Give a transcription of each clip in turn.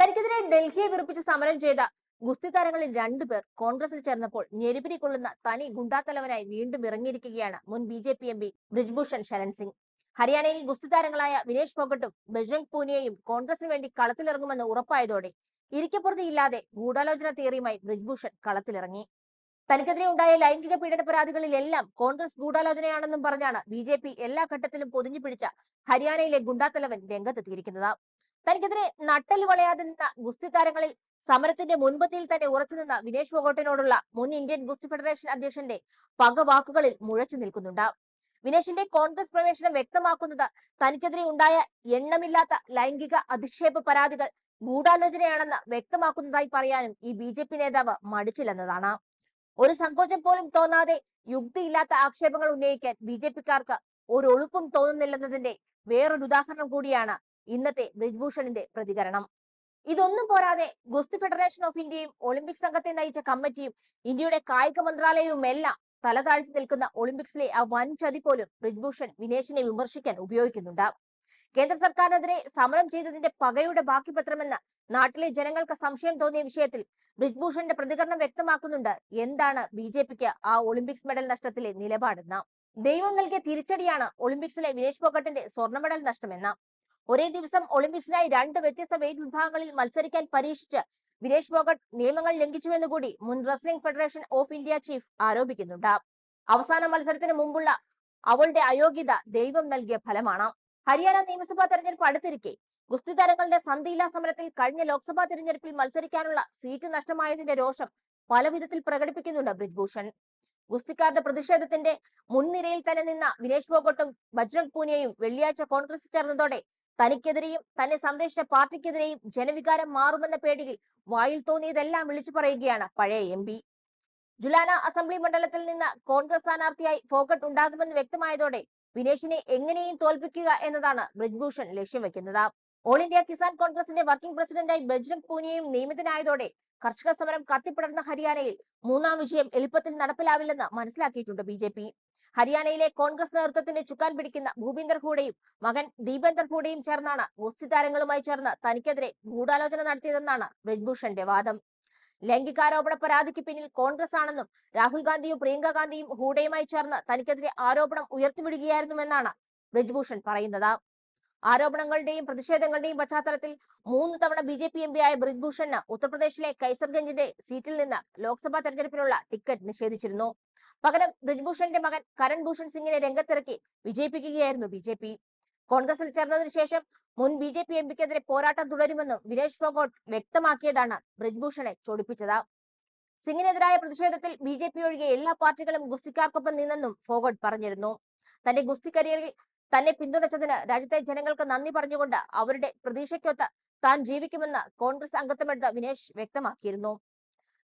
തനിക്കെതിരെ ഡൽഹിയെ വിറപ്പിച്ച് സമരം ചെയ്ത ഗുസ്തി താരങ്ങളിൽ രണ്ടുപേർ കോൺഗ്രസിൽ ചേർന്നപ്പോൾ ഞെരുപിരി കൊള്ളുന്ന തനി ഗുണ്ടാത്തലവനായി വീണ്ടും ഇറങ്ങിയിരിക്കുകയാണ് മുൻ B J P M P Brij Bhushan Sharan Singh. ഹരിയാനയിൽ ഗുസ്തി താരങ്ങളായ വിനേഷ് ഫോഗട്ടും ബജ്രംഗ് പൂനിയയും കോൺഗ്രസിന് വേണ്ടി കളത്തിലിറങ്ങുമെന്ന് ഉറപ്പായതോടെ ഇരിക്കപ്പുറത്തിയില്ലാതെ ഗൂഢാലോചന തിയറിയുമായി ബ്രിജ്ഭൂഷൺ കളത്തിലിറങ്ങി. തനിക്കെതിരെ ഉണ്ടായ ലൈംഗിക പീഡന പരാതികളിലെല്ലാം കോൺഗ്രസ് ഗൂഢാലോചനയാണെന്നും പറഞ്ഞാണ് ബി ജെ പി എല്ലാ ഘട്ടത്തിലും പൊതിഞ്ഞു പിടിച്ച ഹരിയാനയിലെ ഗുണ്ടാത്തലവൻ രംഗത്തെത്തിയിരിക്കുന്നത്. തനിക്കെതിരെ നട്ടൽ വളയാതെ നിന്ന ഗുസ്തി താരങ്ങളിൽ സമരത്തിന്റെ മുൻപത്തിയിൽ തന്നെ ഉറച്ചുനിന്ന വിനേഷ് ഫോഗോട്ടിനോടുള്ള മുൻ ഇന്ത്യൻ ഗുസ്തി ഫെഡറേഷൻ അധ്യക്ഷന്റെ പകവാക്കുകളിൽ മുഴച്ചു നിൽക്കുന്നുണ്ട്. വിനേഷിന്റെ കോൺഗ്രസ് പ്രവേശനം വ്യക്തമാക്കുന്നത് തനിക്കെതിരെ ഉണ്ടായ എണ്ണമില്ലാത്ത ലൈംഗിക അധിക്ഷേപ പരാതികൾ ഗൂഢാലോചനയാണെന്ന് വ്യക്തമാക്കുന്നതായി പറയാനും ഈ ബി നേതാവ് മടിച്ചില്ലെന്നതാണ് ഒരു സങ്കോചം പോലും തോന്നാതെ യുക്തിയില്ലാത്ത ആക്ഷേപങ്ങൾ ഉന്നയിക്കാൻ ബി ജെ പിക്കാർക്ക് ഒരു ഒഴുപ്പും തോന്നുന്നില്ലെന്നതിന്റെ വേറൊരു ഉദാഹരണം കൂടിയാണ് ഇന്നത്തെ ബ്രിജ്ഭൂഷണിന്റെ പ്രതികരണം. ഇതൊന്നും പോരാതെ ഗുസ്തി ഫെഡറേഷൻ ഓഫ് ഇന്ത്യയും ഒളിമ്പിക് സംഘത്തെ നയിച്ച കമ്മിറ്റിയും ഇന്ത്യയുടെ കായിക മന്ത്രാലയവും എല്ലാം തലതാഴ്ത്തി നിൽക്കുന്ന ഒളിമ്പിക്സിലെ ആ വൻ ചതി പോലും ബ്രിജ്ഭൂഷൺ വിനേഷിനെ വിമർശിക്കാൻ ഉപയോഗിക്കുന്നുണ്ട്. കേന്ദ്ര സർക്കാരിനെതിരെ സമരം ചെയ്തതിന്റെ പകയുടെ ബാക്കി പത്രമെന്ന് നാട്ടിലെ ജനങ്ങൾക്ക് സംശയം തോന്നിയ വിഷയത്തിൽ ബ്രിജ്ഭൂഷന്റെ പ്രതികരണം വ്യക്തമാക്കുന്നുണ്ട്. എന്താണ് ബി ആ ഒളിമ്പിക്സ് മെഡൽ നഷ്ടത്തിലെ നിലപാടെന്ന്? ദൈവം നൽകിയ തിരിച്ചടിയാണ് ഒളിമ്പിക്സിലെ വിനേഷ് ഫോഗട്ടിന്റെ സ്വർണ മെഡൽ നഷ്ടമെന്ന്. ഒരേ ദിവസം ഒളിമ്പിക്സിനായി രണ്ട് വ്യത്യസ്ത വെയിറ്റ് വിഭാഗങ്ങളിൽ മത്സരിക്കാൻ പരീക്ഷിച്ച് വിനേഷ് ഫോഗട്ട് നിയമങ്ങൾ ലംഘിച്ചുവെന്ന് കൂടി മുൻ wrestling federation of India chief ആരോപിക്കുന്നുണ്ട്. അവസാന മത്സരത്തിന് മുമ്പുള്ള അവളുടെ അയോഗ്യത ദൈവം നൽകിയ ഫലമാണ്. ഹരിയാന നിയമസഭാ തെരഞ്ഞെടുപ്പ് അടുത്തിരിക്കെ. ഗുസ്തി താരങ്ങളുടെ സന്ധിയില്ലാ സമരത്തിൽ കഴിഞ്ഞ ലോക്സഭാ തെരഞ്ഞെടുപ്പിൽ മത്സരിക്കാനുള്ള സീറ്റ് നഷ്ടമായതിന്റെ രോഷം പലവിധത്തിൽ പ്രകടിപ്പിക്കുന്നുണ്ട് ബ്രിജ്ഭൂഷൺ. ഗുസ്തിക്കാരുടെ പ്രതിഷേധത്തിന്റെ മുൻനിരയിൽ തന്നെ നിന്ന വിനേഷ് ഫോഗട്ടും ബജ്രംഗ് പൂനിയയും വെള്ളിയാഴ്ച കോൺഗ്രസ് ചേർന്നതോടെ തനിക്കെതിരെയും തന്നെ സംരക്ഷിച്ച പാർട്ടിക്കെതിരെയും ജനവികാരം മാറുമെന്ന പേടിയിൽ വായിൽ തോന്നിയതെല്ലാം വിളിച്ചു പറയുകയാണ് പഴയ എം പി. ജുലാന അസംബ്ലി മണ്ഡലത്തിൽ നിന്ന് കോൺഗ്രസ് സ്ഥാനാർത്ഥിയായി ഫോഗട്ട് ഉണ്ടാകുമെന്ന് വ്യക്തമായതോടെ വിനേഷിനെ എങ്ങനെയും തോൽപ്പിക്കുക എന്നതാണ് ബ്രിജ്ഭൂഷൺ ലക്ഷ്യം വെക്കുന്നത്. ഓൾ ഇന്ത്യ കിസാൻ കോൺഗ്രസിന്റെ വർക്കിംഗ് പ്രസിഡന്റായി ബജ്രംഗ് പൂനിയയും നിയമിതനായതോടെ കർഷക സമരം കത്തിപ്പടർന്ന ഹരിയാനയിൽ മൂന്നാം വിജയം എളുപ്പത്തിൽ നടപ്പിലാവില്ലെന്ന് മനസ്സിലാക്കിയിട്ടുണ്ട് ബി ജെ പി. ഹരിയാനയിലെ കോൺഗ്രസ് നേതൃത്വത്തിന്റെ ചുക്കാൻ പിടിക്കുന്ന ഭൂപീന്ദർ ഹൂഡയും മകൻ ദീപേന്ദർ ഹൂഡയും ചേർന്നാണ് ഗോസ്തി താരങ്ങളുമായി ചേർന്ന് തനിക്കെതിരെ ഗൂഢാലോചന നടത്തിയതെന്നാണ് ബ്രിജ്ഭൂഷന്റെ വാദം. ലൈംഗികാരോപണ പരാതിക്ക് പിന്നിൽ കോൺഗ്രസ് ആണെന്നും രാഹുൽ ഗാന്ധിയും പ്രിയങ്ക ഗാന്ധിയും ഹൂഡയുമായി ചേർന്ന് തനിക്കെതിരെ ആരോപണം ഉയർത്തിവിടുകയായിരുന്നുവെന്നാണ് ബ്രിജ്ഭൂഷൺ പറയുന്നത്. ആരോപണങ്ങളുടെയും പ്രതിഷേധങ്ങളുടെയും പശ്ചാത്തലത്തിൽ മൂന്ന് തവണ B J P M P ആയ ബ്രിജ്ഭൂഷണ് ഉത്തർപ്രദേശിലെ കൈസർഗഞ്ചിന്റെ സീറ്റിൽ നിന്ന് ലോക്സഭാ തെരഞ്ഞെടുപ്പിനുള്ള ടിക്കറ്റ് നിഷേധിച്ചിരുന്നു. പകരം ബ്രിജ്ഭൂഷന്റെ മകൻ കരൺ ഭൂഷൺ സിംഗിനെ രംഗത്തിറക്കി വിജയിപ്പിക്കുകയായിരുന്നു ബി കോൺഗ്രസിൽ ചേർന്നതിനു ശേഷം മുൻ ബി ജെ പി എം പിക്കെതിരെ പോരാട്ടം തുടരുമെന്നും വിനേഷ് ഫോഗോട്ട് വ്യക്തമാക്കിയതാണ് ബ്രിജ്ഭൂഷണെ ചൊടിപ്പിച്ചത്. സിംഗിനെതിരായ പ്രതിഷേധത്തിൽ ബി ജെ പി ഒഴികെ എല്ലാ പാർട്ടികളും ഗുസ്തിക്കാർക്കൊപ്പം നിന്നെന്നും ഫോഗോട്ട് പറഞ്ഞിരുന്നു. തന്റെ ഗുസ്തി കരിയറിൽ തന്നെ പിന്തുണച്ചതിന് രാജ്യത്തെ ജനങ്ങൾക്ക് നന്ദി പറഞ്ഞുകൊണ്ട് അവരുടെ പ്രതീക്ഷയ്ക്കൊത്ത് താൻ ജീവിക്കുമെന്ന് കോൺഗ്രസ് അംഗത്വമെടുത്ത വിനേഷ് വ്യക്തമാക്കിയിരുന്നു.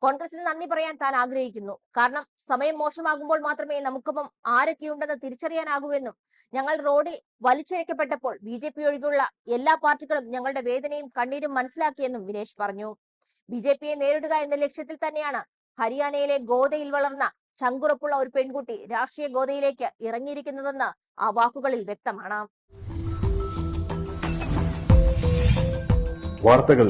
കോൺഗ്രസിന് നന്ദി പറയാൻ താൻ ആഗ്രഹിക്കുന്നു. കാരണം സമയം മോശമാകുമ്പോൾ മാത്രമേ നമുക്കൊപ്പം ആരൊക്കെയുണ്ടെന്ന് തിരിച്ചറിയാനാകൂവെന്നും ഞങ്ങൾ റോഡിൽ വലിച്ചിഴക്കപ്പെട്ടപ്പോൾ ബി ജെ പി ഒഴികെയുള്ള എല്ലാ പാർട്ടികളും ഞങ്ങളുടെ വേദനയും കണ്ണീരും മനസ്സിലാക്കിയെന്നും വിനേഷ് പറഞ്ഞു. ബി ജെ പിയെ നേരിടുക എന്ന ലക്ഷ്യത്തിൽ തന്നെയാണ് ഹരിയാനയിലെ ഗോതയിൽ വളർന്ന ചങ്കുറപ്പുള്ള ഒരു പെൺകുട്ടി രാഷ്ട്രീയ ഗോതയിലേക്ക് ഇറങ്ങിയിരിക്കുന്നതെന്ന് ആ വാക്കുകളിൽ വ്യക്തമാണ്. വാർത്തകൾ